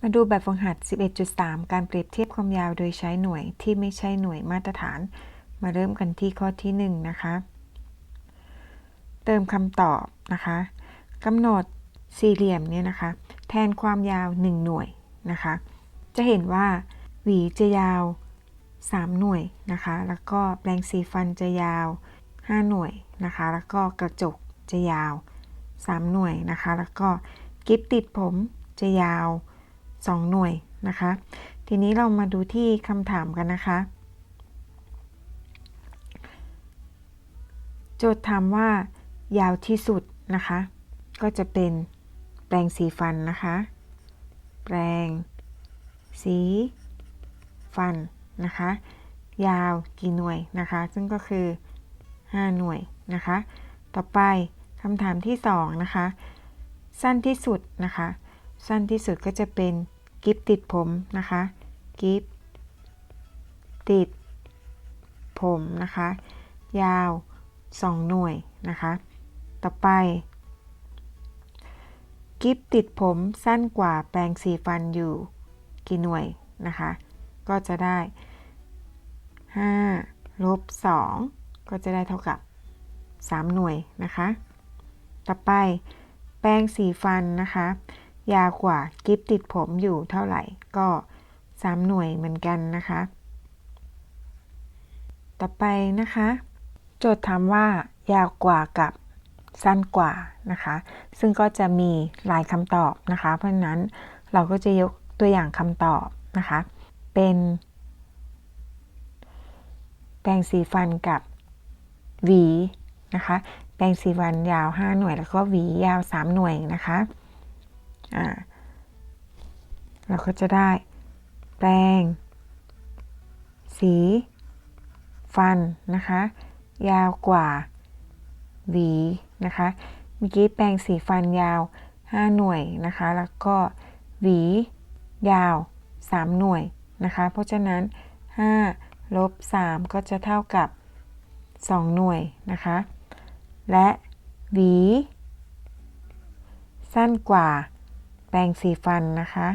มาดูแบบฝึกหัด 11.3 การเปรียบเทียบความยาวโดยใช้หน่วยที่ไม่ใช่หน่วยมาตรฐาน มาเริ่มกันที่ข้อที่ 1 นะคะ เติมคำตอบนะคะกำหนดสี่เหลี่ยมเนี่ยนะคะ แทนความยาว 1 หน่วยนะคะ จะเห็นว่าหวีจะยาว 3 หน่วยนะคะ แล้วก็แปรงสีฟันจะยาว 5 หน่วยนะคะ แล้วก็กระจกจะยาว 3 หน่วยนะคะ แล้วก็กิฟติดผมจะยาว 2 หน่วยนะคะ ทีนี้เรามาดูที่คำถามกันนะคะ โจทย์ถามว่ายาวที่สุดนะคะ ก็จะเป็นแปรงสีฟันนะคะ แปรงสีฟันนะคะ ยาวกี่หน่วยนะคะ ซึ่งก็คือ 5 หน่วยนะคะ ต่อไปคำถามที่ 2 นะคะ สั้นที่สุดนะคะ สั้นที่สุดก็จะเป็น กิฟติดผมนะคะ กิฟติดผมนะคะ ยาว 2 หน่วยนะคะ ต่อไป กิฟติดผมสั้นกว่าแปรงสีฟันอยู่กี่หน่วยนะคะ ก็จะได้ 5 ลบ 2 ก็จะได้เท่ากับ 3 หน่วยนะคะ ต่อไปแปรงสีฟันนะคะ ยาวกว่ากิฟติดผมอยู่เท่าไหร่ก็3หน่วยเหมือนกันนะคะ ต่อไปนะคะ โจทย์ถามว่ายาวกว่ากับสั้นกว่านะคะ ซึ่งก็จะมีหลายคำตอบนะคะ เพราะฉะนั้นเราก็จะยกตัวอย่างคำตอบนะคะ เป็นแปรงสีฟันกับหวีนะคะ แปรงสีฟันยาว 5 หน่วยแล้วก็หวียาว 3 หน่วยนะคะ อ่าเราก็จะได้ แปรงสี ฟันนะคะ ยาวกว่า หวีนะคะเมื่อกี้แปรงสีฟันยาว 5 หน่วยนะคะ แล้วก็หวี ยาว 3 หน่วยนะคะ เพราะฉะนั้น 5 ลบ 3 ก็จะเท่ากับ 2 หน่วยนะคะ และหวี สั้นกว่า รงสีฟันนะคะ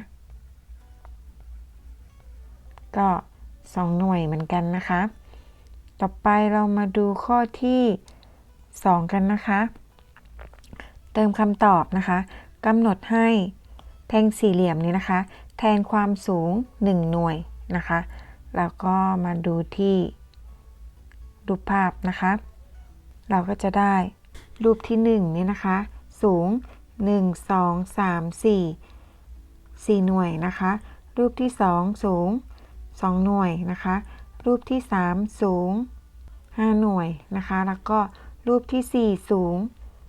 ก็ 2 หน่วยเหมือนกันนะคะ ต่อไปเรามาดูข้อที่ 2 กันนะคะ เติมคำตอบนะคะกำหนดให้แท่งสี่เหลี่ยมนี้นะคะ แทนความสูง 1 หน่วยนะคะ แล้วก็มาดูที่รูปภาพนะคะ เราก็จะได้รูปที่ 1 นี่นะคะ สูง 1 2 3 4 4 หน่วยนะคะ รูปที่ 2 สูง 2 หน่วยนะคะ รูปที่ 3 สูง 5 หน่วยนะคะ แล้วก็รูปที่ 4 สูง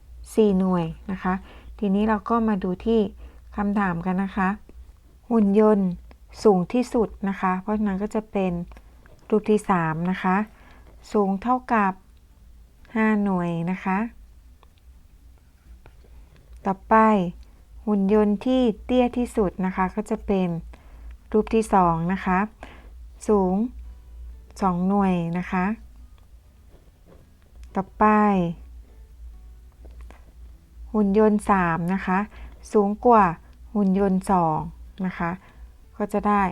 4 หน่วยนะคะ ทีนี้เราก็มาดูที่คำถามกันนะคะ หุ่นยนต์สูงที่สุดนะคะ เพราะฉะนั้นก็จะเป็นรูปที่ 3 นะคะ สูงเท่ากับ 5 หน่วยนะคะ ต่อไป หุ่นยนต์ที่เตี้ยที่สุดนะคะก็จะเป็นรูปที่2นะคะ สูง 2 หน่วยนะคะ ต่อไป หุ่นยนต์3นะคะ สูงกว่าหุ่นยนต์2นะคะ ก็จะได้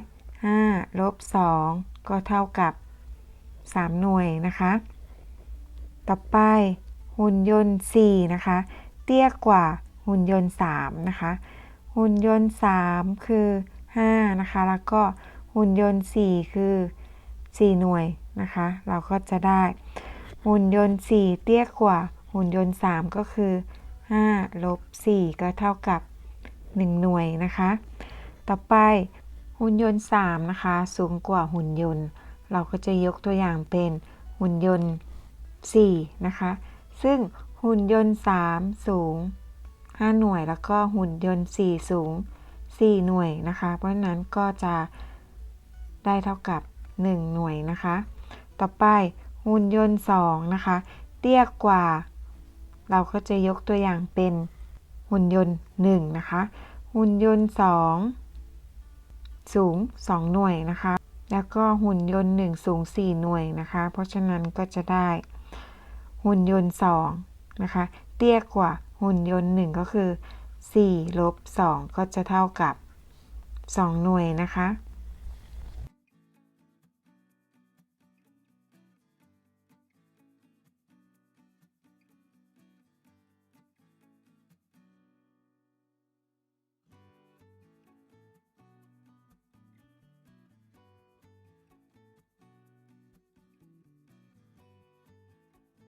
5ลบ2ก็เท่ากับ 3 หน่วยนะคะ ต่อไปหุ่นยนต์4นะคะ เตี้ยกว่า หุ่นยนต์3นะคะ หุ่นยนต์ 3 คือ 5 นะคะ แล้วก็หุ่นยนต์ 4 คือ 4 หน่วยนะคะ เราก็จะได้ หุ่นยนต์ 4 เตี้ยกว่า หุ่นยนต์ 3 ก็คือ 5 ลบ 4 ก็เท่ากับ 1 หน่วยนะคะ ต่อไปหุ่นยนต์ 3 นะคะ สูงกว่าหุ่นยนต์ เราก็จะยกตัวอย่างเป็นหุ่นยนต์ 4 นะคะ ซึ่งหุ่นยนต์ 3 สูง 5 หน่วยแล้วก็หุ่นยนต์ 4 สูง 4 หน่วยนะคะ เพราะฉะนั้นก็จะได้เท่ากับ 1 หน่วยนะคะ ต่อไปหุ่นยนต์ 2 นะคะ เตี้ยกว่า เราก็จะยกตัวอย่างเป็นหุ่นยนต์ 1 นะคะ หุ่นยนต์ 2 สูง 2 หน่วยนะคะ แล้วก็หุ่นยนต์ 1 สูง 4 หน่วยนะคะ เพราะฉะนั้นก็จะได้หุ่นยนต์ 2 นะคะ เตี้ยกว่า หุ่นยนต์ 1 ก็คือ4ลบ2ก็จะเท่ากับ 2 หน่วยนะคะ